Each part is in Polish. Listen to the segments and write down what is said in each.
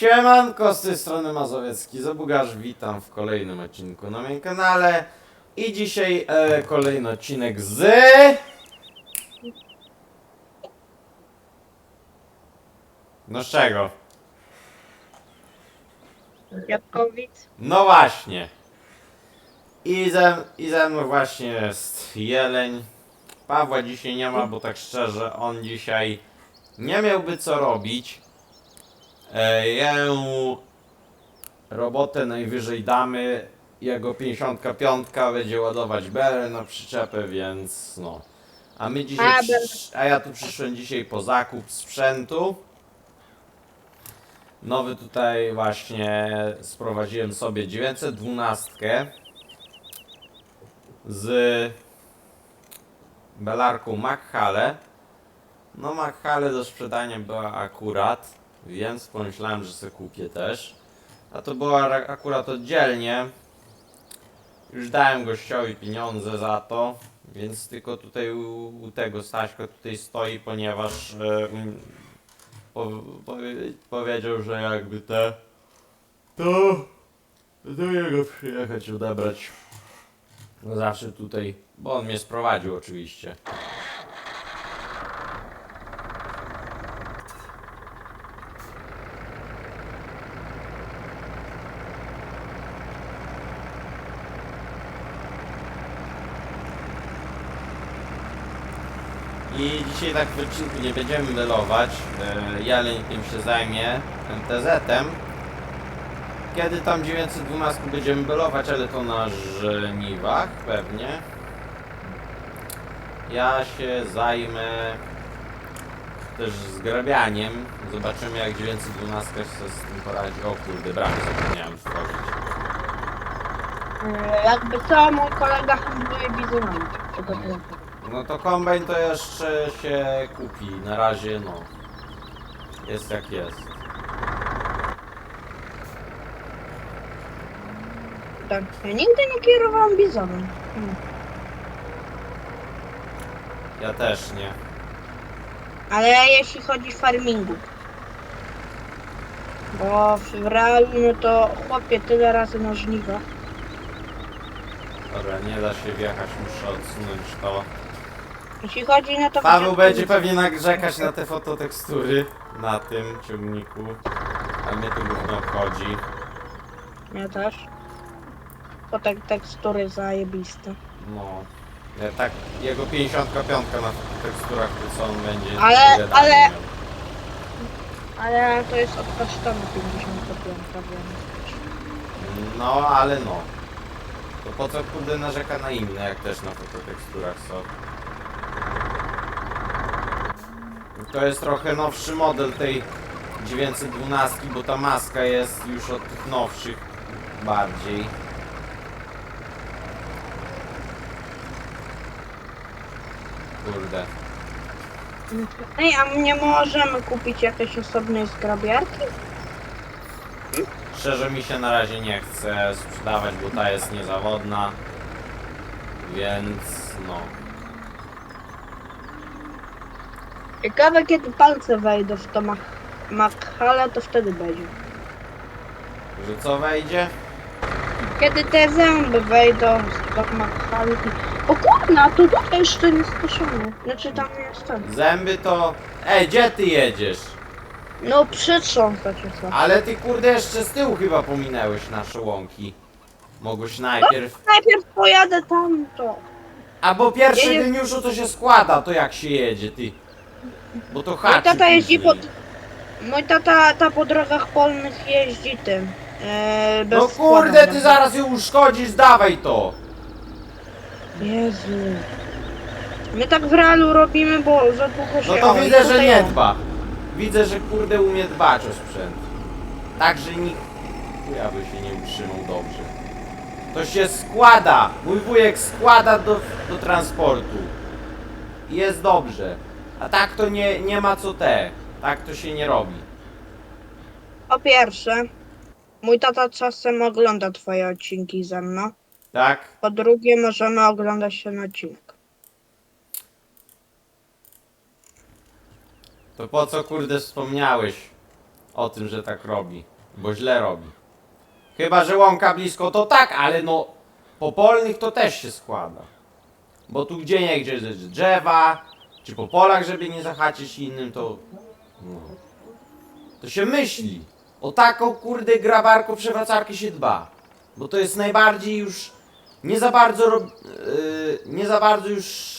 Siemanko, z tej strony Mazowiecki Zabugarz, witam w kolejnym odcinku na moim kanale i dzisiaj e, kolejny odcinek z... No z czego? Jatkowic. No właśnie. I ze, I ze mną właśnie jest Jeleń. Pawła dzisiaj nie ma, bo tak szczerze, on dzisiaj nie miałby co robić. E, jemu robotę najwyżej damy. Jego 55 będzie ładować belę na przyczepę, więc no. A my dzisiaj. A, a ja tu przyszłem dzisiaj po zakup sprzętu. Nowy tutaj właśnie sprowadziłem sobie 912 z belarką Makhale. No Makhale do sprzedania była akurat, więc pomyślałem, że sobie kupię też. A to była ra- akurat oddzielnie. Już dałem gościowi pieniądze za to, więc tylko tutaj u, u tego Staśka tutaj stoi, ponieważ e, um, po, powie, powiedział, że jakby te to do niego przyjechać odebrać. No zawsze tutaj, bo on mnie sprowadził oczywiście. I dzisiaj tak w odcinku nie będziemy melować. E, Jeleń tym się zajmie MTZ-em. Kiedy tam 912 będziemy belować, ale to na żniwach pewnie. Ja się zajmę też zgrabianiem. Zobaczymy jak 912 się z tym poradzi. O kurde, bramy zapomniałem stworzyć. E, Jakby co, mój kolega handluje bizonami. No to kombajn to jeszcze się kupi. Na razie no. Jest jak jest. Tak, ja nigdy nie kierowałam bizonem. Hmm. Ja też nie. Ale jeśli chodzi o farmingu. Bo w realu, no to chłopie tyle razy na żniwach. Dobra, nie da się wjechać, muszę odsunąć to. Jeśli chodzi na to... Paweł będzie pewnie narzekać na te fototekstury na tym ciągniku. A mnie to gówno obchodzi. Ja też. Bo tak tekstury zajebiste. No. Ja tak, jego 55 na teksturach to co on będzie Ale- ale- miał. Ale to jest od kasztanu 55, więc... No, ale no. To po co kurde narzeka na inne, jak też na fototeksturach są. To jest trochę nowszy model tej 912, bo ta maska jest już od tych nowszych bardziej. Kurde. Ej, a nie możemy kupić jakiejś osobnej zgrabiarki? Szczerze mi się na razie nie chce sprzedawać, bo ta jest niezawodna. Więc no. Ciekawe kiedy palce wejdą w to makhale, to wtedy będzie. Że co wejdzie? Kiedy te zęby wejdą z do makhali. O kurna, to tutaj jeszcze nie skoszone. Znaczy tam jest ten. Zęby to... Ej, gdzie ty jedziesz? No przytrząsać się co. Ale ty kurde jeszcze z tyłu chyba pominęłeś nasze łąki. Mogłeś najpierw... Najpierw pojadę tam to. A bo pierwszy Jedzie- już to się składa, to jak się jedzie, ty? Bo to Mój tata jeździ po... później. Mój tata, ta po drogach polnych jeździ tym. Bez No kurde, składania. ty zaraz ją uszkodzisz, dawaj to! Jezu. My tak w realu robimy, bo za długo się... No to o, widzę, że tutaj nie o. dba. Widzę, że kurde umie dbać o sprzęt. Także nikt chuja by się nie utrzymał dobrze. To się składa. Mój wujek składa do, do transportu. I jest dobrze. A tak to nie, nie ma co te. Tak to się nie robi. Po pierwsze, mój tata czasem ogląda twoje odcinki ze mną. Tak? Po drugie, możemy oglądać się na odcinek. To po co kurde wspomniałeś o tym, że tak robi, bo źle robi. Chyba, że łąka blisko to tak, ale no po polnych to też się składa. Bo tu gdzie nie gdzie drzewa, czy po polach, żeby nie zahaczyć innym, to no, to się myśli. O taką kurde grabarką przewracarkę się dba. Bo to jest najbardziej już nie za bardzo rob, yy, nie za bardzo już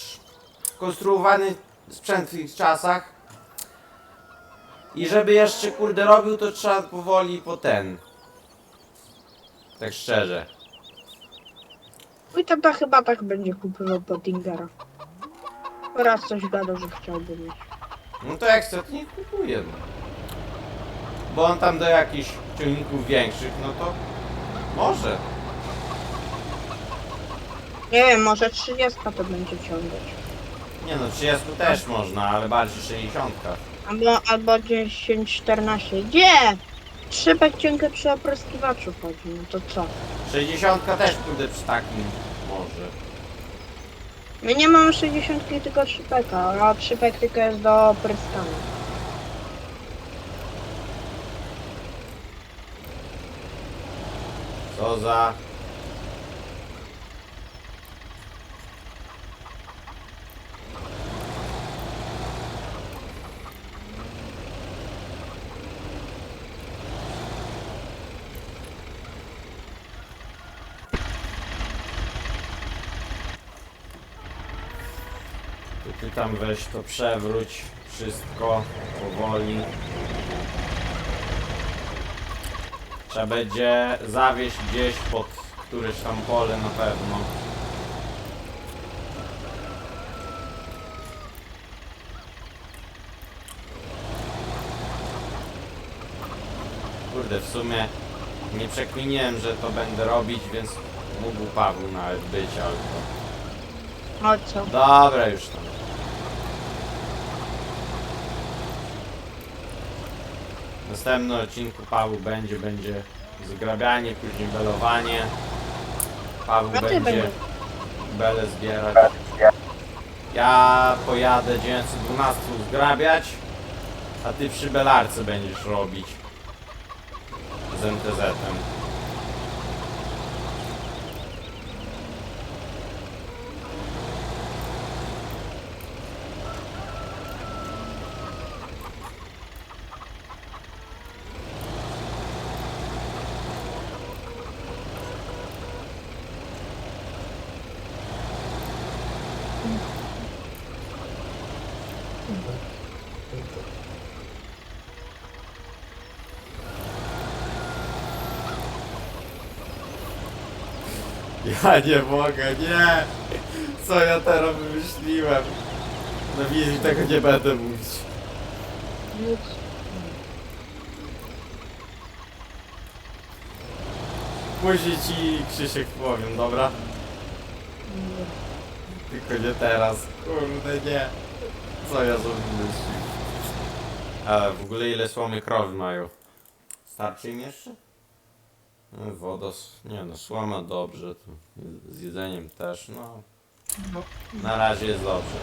konstruowany sprzęt w tych czasach. I żeby jeszcze kurde robił, to trzeba powoli po ten. Tak szczerze. Mój tata chyba tak będzie kupował Pottingera. Raz coś gadał, że chciałby mieć. No to jak chce, to niech kupuje. No. Bo on tam do jakichś ciągników większych, no to może. Nie wiem, może 30 to będzie ciągać. Nie no, 30 też można, ale bardziej 60. Albo, albo 10, 14. Gdzie? Trzybek ciągle przy opryskiwaczu chodzi, no to co? 60 też kurde przy takim może. My nie mamy 60 tylko trzypeka, a trzypek tylko jest do opryskania. Co za... Ty tam weź to przewróć wszystko powoli. Trzeba będzie zawieźć gdzieś pod któreś tam pole na pewno. Kurde, w sumie nie przekminiłem, że to będę robić, więc mógł Paweł nawet być, ale to... O co? Dobra, już tam. W następnym odcinku Paweł będzie, będzie zgrabianie, później belowanie. Paweł ty będzie będziesz. bele zbierać. Ja pojadę 912 zgrabiać, a ty przy belarce będziesz robić z MTZ-em. Ja nie mogę, nie! Co ja teraz wymyśliłem? Na wizji tego nie będę mówić. Później ci Krzysiek powiem, dobra? Tylko nie teraz. Kurde nie. Co ja wymyślił? A w ogóle ile słomy krowy mają? Starczy im jeszcze? Wodos. Nie no, słoma dobrze. Z jedzeniem też, no. No. Na razie jest dobrze.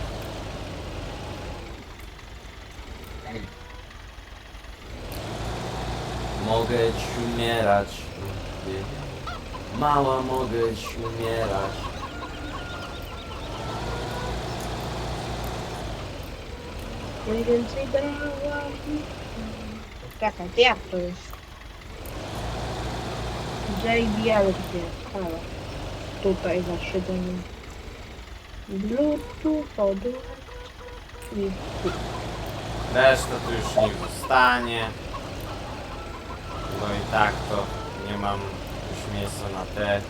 Mogę ci umierać. Mała mogę ci umierać. Im więcej drała. Czekaj, to jak to jest? JBL gdzie jest? Halo. Tutaj za siedzeniem. Bluetooth, podłącz. I tu. Reszta tu już nie zostanie. No i tak to nie mam już miejsca na te.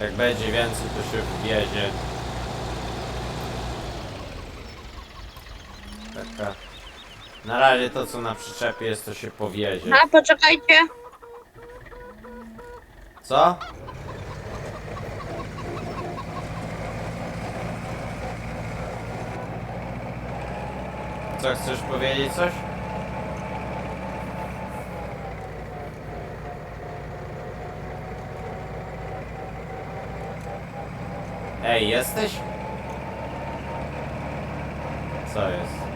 Jak będzie więcej to się wywiezie. Taka. Na razie to co na przyczepie jest to się powiezie. A, poczekajcie. Co? Co chcesz powiedzieć coś? Ej, jesteś? Co jest?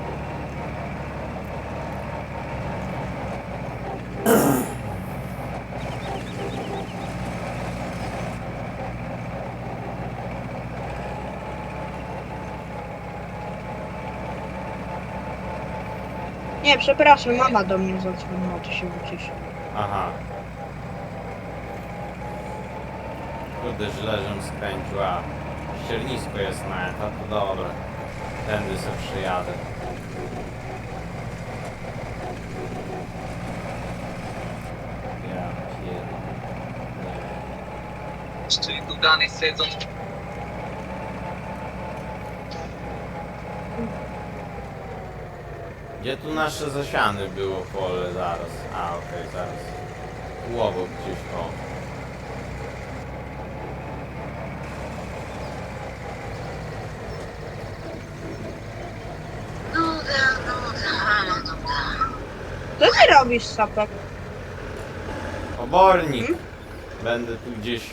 Nie, przepraszam, mama do mnie zadzwoniła, to się wyciszy. Aha. Kurde, źle, żem skręcił, a ściernisko jest na etap, to dobra. Tędy sobie przyjadę. Ja pierdolę. Czy tu dalej Gdzie tu nasze zasiane było pole zaraz? A, okej, zaraz. Tu obok gdzieś, o. Co ty robisz, Sapek? Obornik! Hmm? Będę tu gdzieś...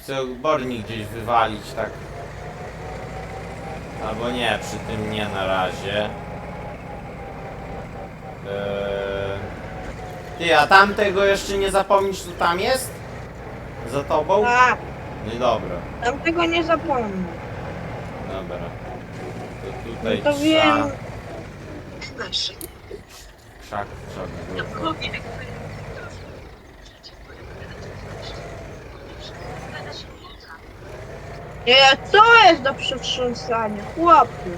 Chcę obornik gdzieś wywalić, tak... Albo nie, przy tym nie na razie. Eee... Ty, a tamtego jeszcze nie zapomnisz, co tam jest? Za tobą? A, No i dobra, tam tego nie zapomnę. dobra. To tutaj No to wiem. Krzak trzeba było. Nie, co jest do przetrząsania, chłopie?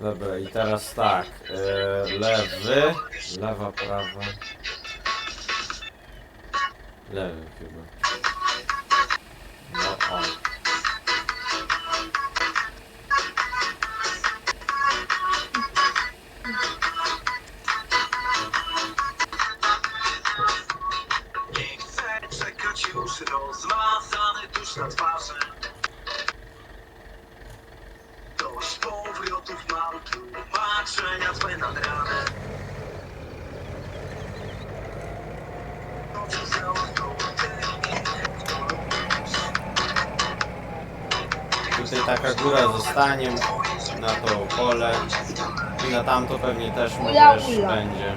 Dobra, i teraz tak. E, lewy, lewa, prawa. Lewy chyba. Tutaj taka góra zostanie na to pole. I na tamto pewnie też możesz ula. będzie.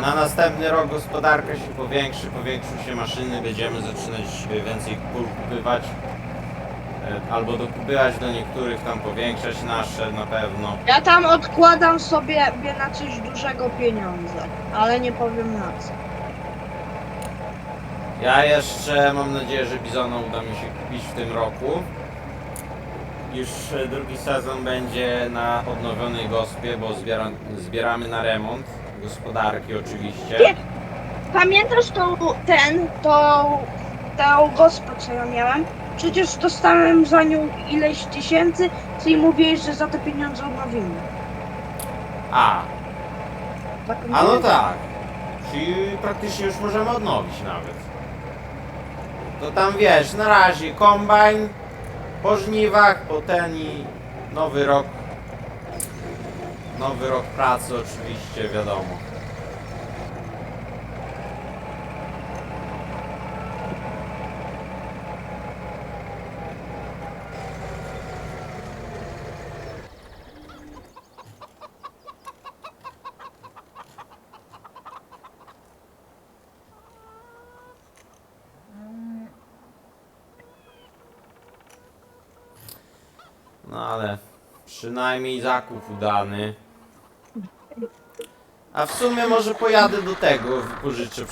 Na następny rok gospodarka się powiększy, powiększą się maszyny, będziemy zaczynać więcej pól kupywać. E, Albo dokupywać do niektórych, tam powiększać nasze na pewno. Ja tam odkładam sobie na coś dużego pieniądze, ale nie powiem na co. Ja jeszcze mam nadzieję, że Bizona uda mi się kupić w tym roku. Już e, drugi sezon będzie na odnowionej gospie, bo zbiera, zbieramy na remont gospodarki oczywiście. Nie. Pamiętasz tą, ten, tą, tą gospę, co ja miałem? Przecież dostałem za nią ileś tysięcy, co i mówiłeś, że za te pieniądze odnowimy. A, Tak a no tak. Czyli praktycznie już możemy odnowić nawet. To tam wiesz, na razie kombajn, po żniwach, po i nowy rok. Nowy rok pracy oczywiście, wiadomo. No ale przynajmniej zakup udany. A w sumie może pojadę do tego, wypożyczę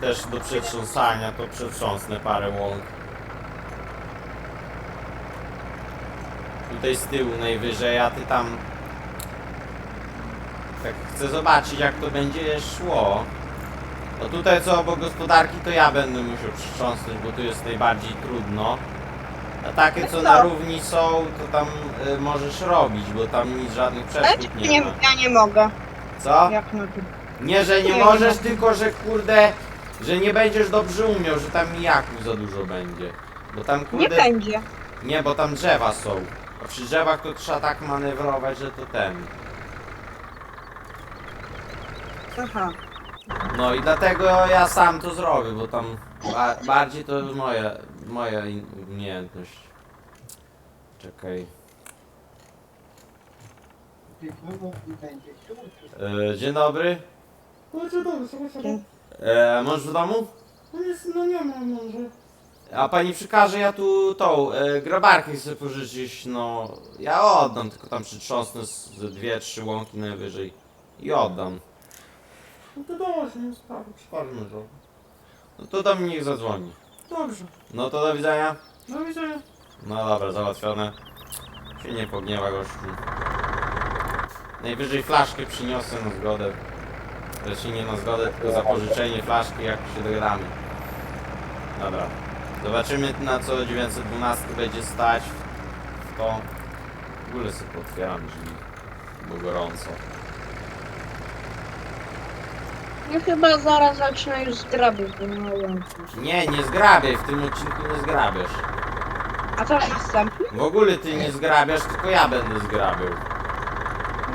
też do przetrząsania, to przetrząsnę parę łąk. Tutaj z tyłu najwyżej, a ty tam... Tak chcę zobaczyć jak to będzie szło. No tutaj co obok gospodarki to ja będę musiał przetrząsnąć, bo tu jest najbardziej trudno. A takie co na równi są, to tam y, możesz robić, bo tam nic żadnych przeszkód nie, nie ma. ja nie mogę. Co? Jak na tym. Nie, że nie Nie, możesz, nie. tylko że kurde, że nie będziesz dobrze umiał, że tam mijaków za dużo będzie. Bo tam Nie kurde. będzie. Nie, bo tam drzewa są. A przy drzewach to trzeba tak manewrować, że to ten. Aha. No i dlatego ja sam to zrobię, bo tam ba bardziej to moja, moja in- umiejętność. Czekaj. E, dzień dobry. E, mąż w domu? No jest, no nie ma może. A pani przykaże, ja tu tą e, grabarkę chcę pożyczyć, no ja oddam, tylko tam przytrząsnę z z dwie, trzy łąki najwyżej i oddam. No to dość, nie sprawy, przypadmy to. No to do mnie niech zadzwoni. Dobrze, No to do widzenia. do widzenia. No dobra, załatwione. Się nie pogniewa gościu. Najwyżej flaszkę przyniosę na zgodę. Zresztą nie na zgodę, tylko za pożyczenie flaszki, jak się dogadamy. Dobra. Zobaczymy na co 912 będzie stać. W to... W ogóle sobie otwieram drzwi. Bo gorąco. No chyba zaraz zacznę już zgrabiać, bo nie. Nie, nie zgrabiaj, w tym odcinku nie zgrabiasz. A co następny? W ogóle ty nie zgrabiasz, tylko ja będę zgrabiał.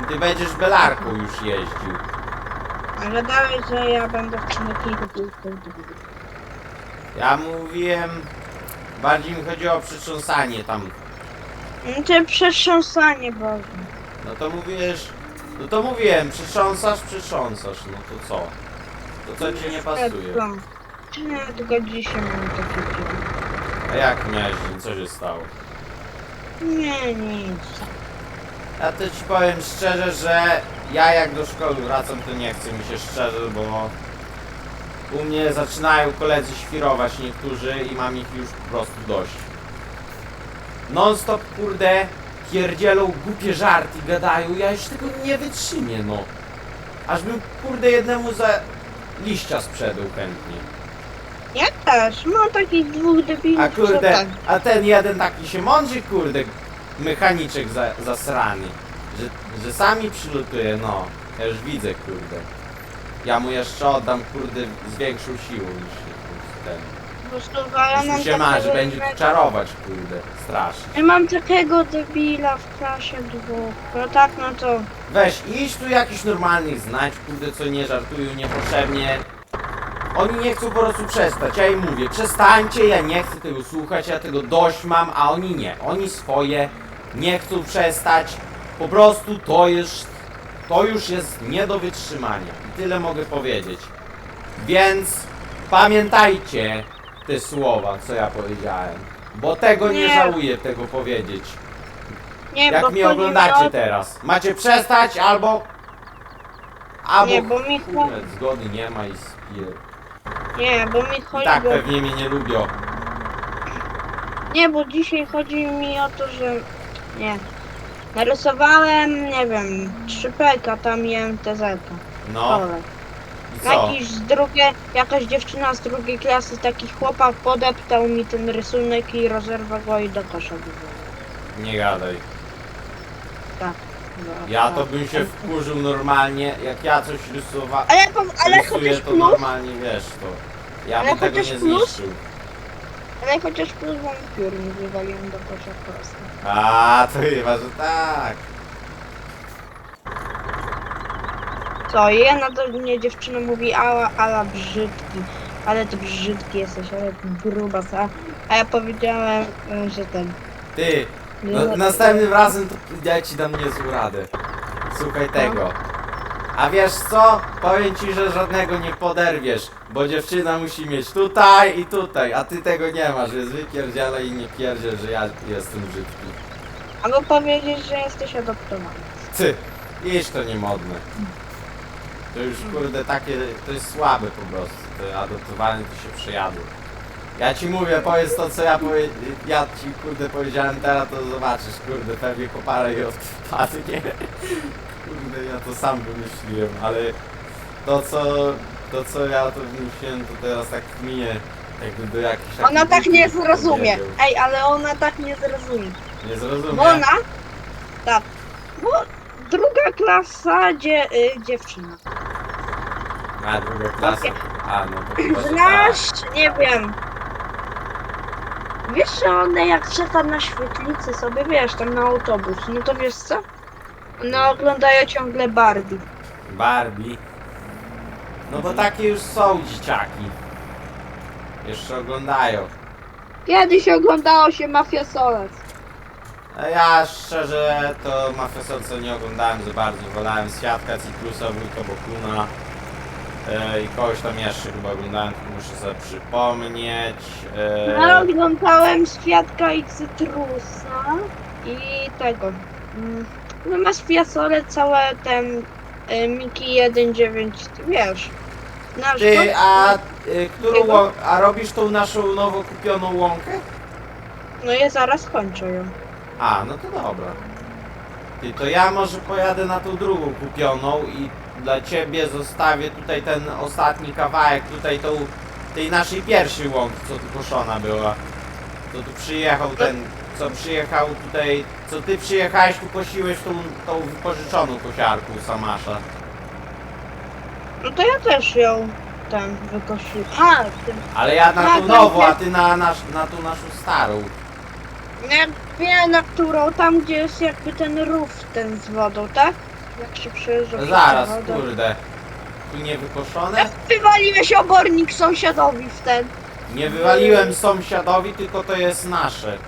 Ty będziesz belarką już jeździł. Ale dalej, że ja będę w kilku Ja mówiłem, bardziej mi chodziło o przytrząsanie tam. No to przetrząsanie Boże. No to mówisz, no to mówiłem, przytrząsasz, przytrząsasz, no to co? To co ci nie pasuje? Nie, tylko dzisiaj mam takie dzień. A jak miałeś dzień, co się stało? Nie, nic. Ja to ci powiem szczerze, że ja jak do szkoły wracam, to nie chce mi się szczerze, bo u mnie zaczynają koledzy świrować niektórzy i mam ich już po prostu dość. Non stop kurde pierdzielą głupie żarty gadają, ja już tego nie wytrzymię no. Aż bym kurde jednemu za liścia sprzedał chętnie. Ja też, mam takich dwóch debilów, A kurde, tak. a ten jeden taki się mądrzy, kurde, mechaniczek za, zasrany, że, że sami przylutuje, no, ja już widzę, kurde. Ja mu jeszcze oddam, kurde, z większą siłą niż niż ten. Po prostu, mi się marzy, takiego będzie tu czarować, kurde, strasznie. Ja mam takiego debila w klasie dwóch. No tak, no to... Weź, idź tu jakiś normalnych znać, kurde, co nie żartują niepotrzebnie. Oni nie chcą po prostu przestać, ja im mówię, przestańcie, ja nie chcę tego słuchać, ja tego dość mam, a oni nie. Oni swoje nie chcą przestać. Po prostu to jest, to już jest nie do wytrzymania. I tyle mogę powiedzieć. Więc pamiętajcie te słowa, co ja powiedziałem. Bo tego nie, Nie. żałuję tego powiedzieć. Nie, Jak bo mnie chodzi oglądacie o- teraz. Macie przestać albo... Albo... Nie, bo mi cho- Kurde, zgody nie ma i spier... Nie, bo mi chodzi tak o... pewnie mnie nie lubią. Nie, bo dzisiaj chodzi mi o to, że... Nie. Narysowałem, nie wiem, 3 peka, tam MTZ. No. Co? Jakiś z drugie, jakaś dziewczyna z drugiej klasy, taki chłopak podeptał mi ten rysunek i rozerwał go i do kosza wywalił. Nie gadaj. Tak. Ja to bym się wkurzył normalnie, jak ja coś rysowa... Ale, po, ale rysuję, chociaż to plus, normalnie wiesz to. Ja Ale bym tego chociaż nie plus? zniszczył. ale chociaż plus wam piór mi wywaliłem do kosza prosto. A, to chyba, że tak. Co, jedna do mnie dziewczyna mówi, ala, ala brzydki, ale ty brzydki jesteś, ale ty grubas, a, a ja powiedziałem, e, że ten... Ty, no, następnym razem to ja ci dam niezłą radę. Słuchaj tego. A wiesz co? Powiem ci, że żadnego nie poderwiesz, bo dziewczyna musi mieć tutaj i tutaj, a ty tego nie masz, więc wypierdzielę i nie pierdziel, że ja jestem brzydki. Albo powiedzieć, że jesteś adoptowany. Ty, iż to niemodne. To już kurde takie, to jest słabe po prostu, te adoptowane to się przejadło. Ja ci mówię, powiedz to co ja powie, ja ci kurde powiedziałem teraz, to zobaczysz, kurde, pewnie kopara i odpadnie. Kurde, ja to sam wymyśliłem, ale to co, to co ja to wymyśliłem, to teraz tak minie, jakby do jakichś... Ona takich tak nie zrozumie. powiedział. Ej, ale ona tak nie zrozumie. Nie zrozumie. Bo ona, tak, bo druga klasa dzie, y, dziewczyna. A, druga klasa. A, no to chyba, że tak. Znasz, nie wiem. Wiesz, że one jak czeka na świetlicy sobie, wiesz, tam na autobus, no to wiesz co? One oglądają ciągle Barbie. Barbie. No bo takie już są dzieciaki. Jeszcze oglądają. Kiedyś oglądało się Mafia Solec. A ja szczerze to Mafia Solca nie oglądałem za bardzo. Wolałem Świadka, Cyklusa, Wujka Bokuna. E, I kogoś tam jeszcze chyba oglądałem, tylko muszę sobie przypomnieć. E, Ja oglądałem Świadka i Cytrusa i tego. mm, No masz fiasole całe ten y, Miki 1.9, wiesz. Nasz Ty, a y, którą łą- a robisz tą naszą nowo kupioną łąkę? No ja zaraz kończę ją. A, no to dobra. Ty, to ja może pojadę na tą drugą kupioną i dla ciebie zostawię tutaj ten ostatni kawałek, tutaj tą, tej naszej pierwszej łąki, co tu koszona była. Co tu przyjechał ten, co przyjechał tutaj, co ty przyjechałeś tu kosiłeś tą, tą wypożyczoną kosiarką Samasza. No to ja też ją ten wykosiłem. A, tym. Ale ja na tą to nową, a ty na, nasz, na tą naszą starą. Nie wiem na którą, tam gdzie jest jakby ten rów ten z wodą, tak? Jak się przejeżdża. No przez zaraz, kurde. Tu nie wykoszone? Wywaliłeś obornik sąsiadowi w ten. Nie wywaliłem sąsiadowi, tylko to jest nasze.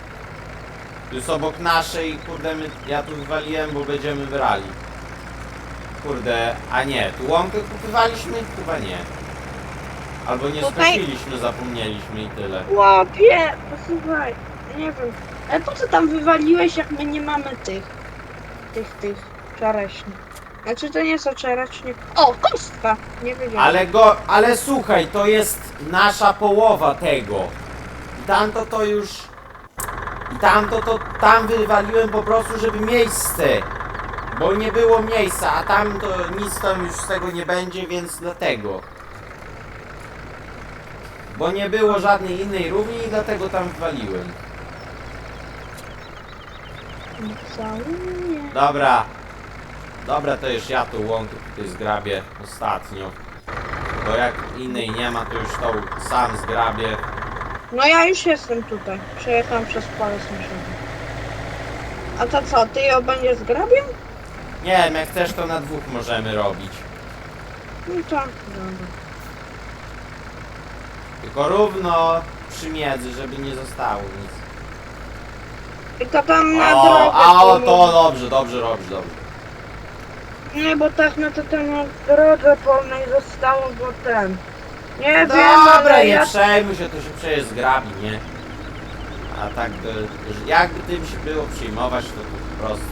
Tu jest obok naszej, kurde, my, ja tu wywaliłem, bo będziemy brali. Kurde, a nie, tu łąkę kupywaliśmy? Chyba nie. Albo nie Tutaj- skosiliśmy, zapomnieliśmy i tyle. Łapie, posłuchaj, nie wiem. Ale po co tam wywaliłeś, jak my nie mamy tych, tych, tych czereśni? Znaczy to nie są czereśnie. O, kostka! Nie wiedziałem. Ale go, ale słuchaj, to jest nasza połowa tego. I tamto to już... I tamto to tam wywaliłem po prostu, żeby miejsce. Bo nie było miejsca, a tam to nic tam już z tego nie będzie, więc dlatego. Bo nie było żadnej innej równi i dlatego tam wywaliłem. Całuję. Dobra. Dobra, to już ja tą łąkę tutaj zgrabię ostatnio. Bo jak innej nie ma, to już tą sam zgrabię. No ja już jestem tutaj. Przejechałam przez pole sąsiada. A to co, ty ją będziesz zgrabiał? Nie wiem, jak chcesz to na dwóch możemy robić. No to, dobra. Tylko równo przy miedzy, żeby nie zostało nic. Tylko tam na O, drogę. a o tu to dobrze, dobrze robisz, dobrze. Nie, bo tak na to na drodze polnej zostało, bo ten. Nie wiem, Dobra, ale nie ja przejmuj się, to się przecież zgrabi, nie? A tak to, że jakby tym się było przyjmować, to po prostu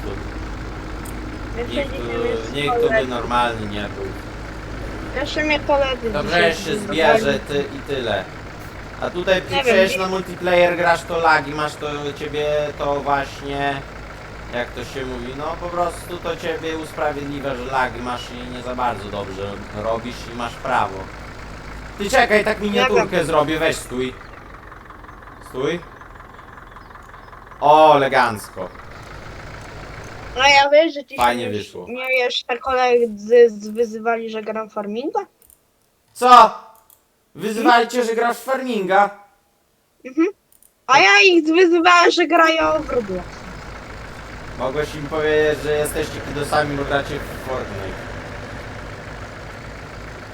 jeszcze nikt nie tu, wiem, nikt tu by koledzy. normalny nie był. Jeszcze mnie koledzy Dobrze dzisiaj się zbierze ty i tyle. A tutaj ty Nie wiem, przecież nie- na multiplayer grasz to lagi, masz to ciebie to właśnie jak to się mówi, no po prostu to ciebie usprawiedliwia, że lagi masz i nie za bardzo dobrze robisz i masz prawo. Ty czekaj, tak miniaturkę zrobię, weź stój. Stój. O, elegancko. No ja wiesz, że dzisiaj Fajnie już wyszło. Nie jeszcze koledzy z- wyzywali, że gram farminga? Co? Wyzywali cię, że grasz w farminga? A ja ich wyzywałem, że grają w Roblox. Mogłeś im powiedzieć, że jesteście kidosami, bo gracie w Fortnite.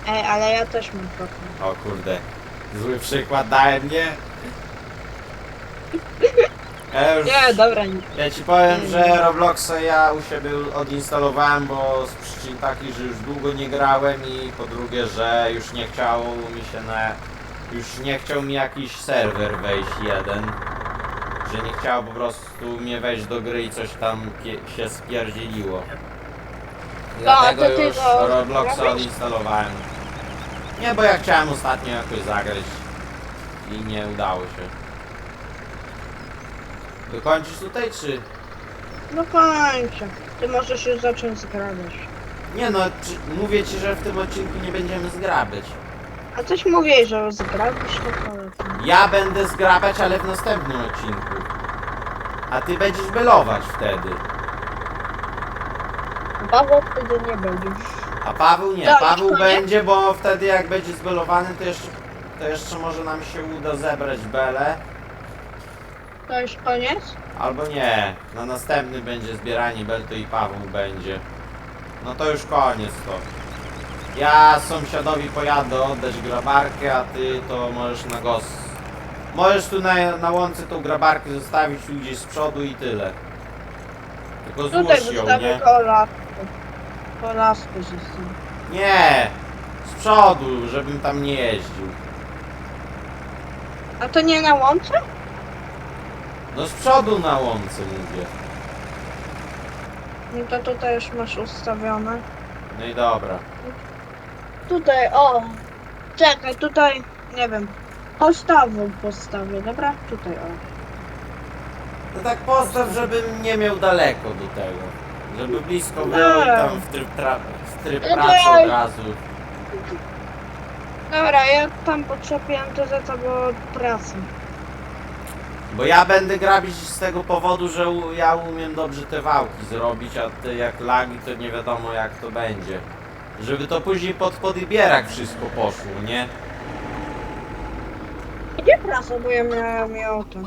Ej, ale ja też mam Fortnite. O kurde, zły przykład dałem, nie? Ja już, Nie, dobra, nie. ja ci powiem, że Robloxa ja u siebie odinstalowałem, bo z przyczyn takich, że już długo nie grałem i po drugie, że już nie chciało mi się na... Już nie chciał mi jakiś serwer wejść jeden. Że nie chciało po prostu mnie wejść do gry i coś tam się spierdzieliło. No, Dlatego to ty już go Robloxa robisz? odinstalowałem. Nie, bo ja chciałem ostatnio jakoś zagrać i nie udało się. Dokończysz tutaj, czy... No kończę. Ty możesz już zacząć zgrabiać. Nie no, czy... mówię ci, że w tym odcinku nie będziemy zgrabiać. A coś mówię, że zgrabisz to polecam. Ja będę zgrabiać, ale w następnym odcinku. A ty będziesz belować wtedy. Paweł wtedy nie będzie. A Paweł nie. Tak, Paweł będzie, bo wtedy jak będzie zbelowany, to jeszcze, to jeszcze może nam się uda zebrać belę. To już koniec? Albo nie. Na następny będzie zbieranie bel, to i Paweł będzie. No to już koniec to. Ja sąsiadowi pojadę oddać grabarkę, a ty to możesz na gos. Możesz tu na, na łące tą grabarkę zostawić tu gdzieś z przodu i tyle. Tylko Tutaj złóż ją, nie? koło lasku. Koło lasku zostawię. Nie! Z przodu, żebym tam nie jeździł. A to nie na łące? No z przodu na łące mówię. No to tutaj już masz ustawione. No i dobra. Tutaj, o! Czekaj, tutaj, nie wiem. Postawą postawię, dobra? Tutaj, o. No tak postaw, żebym nie miał daleko do tego. Żeby blisko było i tam w tryb, tra- w tryb No pracy od razu. Dobra, ja tam potrzebuję to za to było pracy. Bo ja będę grabić z tego powodu, że u- ja umiem dobrze te wałki zrobić, a ty jak lagi to nie wiadomo jak to będzie. Żeby to później pod podbierak wszystko poszło, nie? Gdzie prasa, bo ja miałem miał to.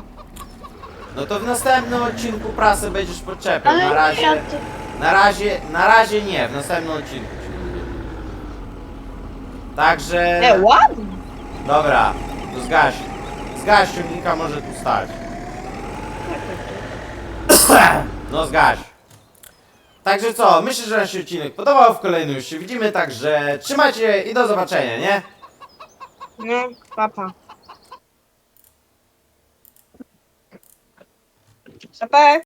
No to w następnym odcinku prasę będziesz podczepiał. Ale Na razie, ja to... na razie, na razie nie, w następnym odcinku ci mówię. Także... Nie, ładnie. Dobra, to zgaś. Zgaś ciągnika może tu stać. No zgaś. Także co, myślę, że się odcinek podobał, w kolejnym już się widzimy, także trzymajcie i do zobaczenia, nie? No, papa. 拜拜。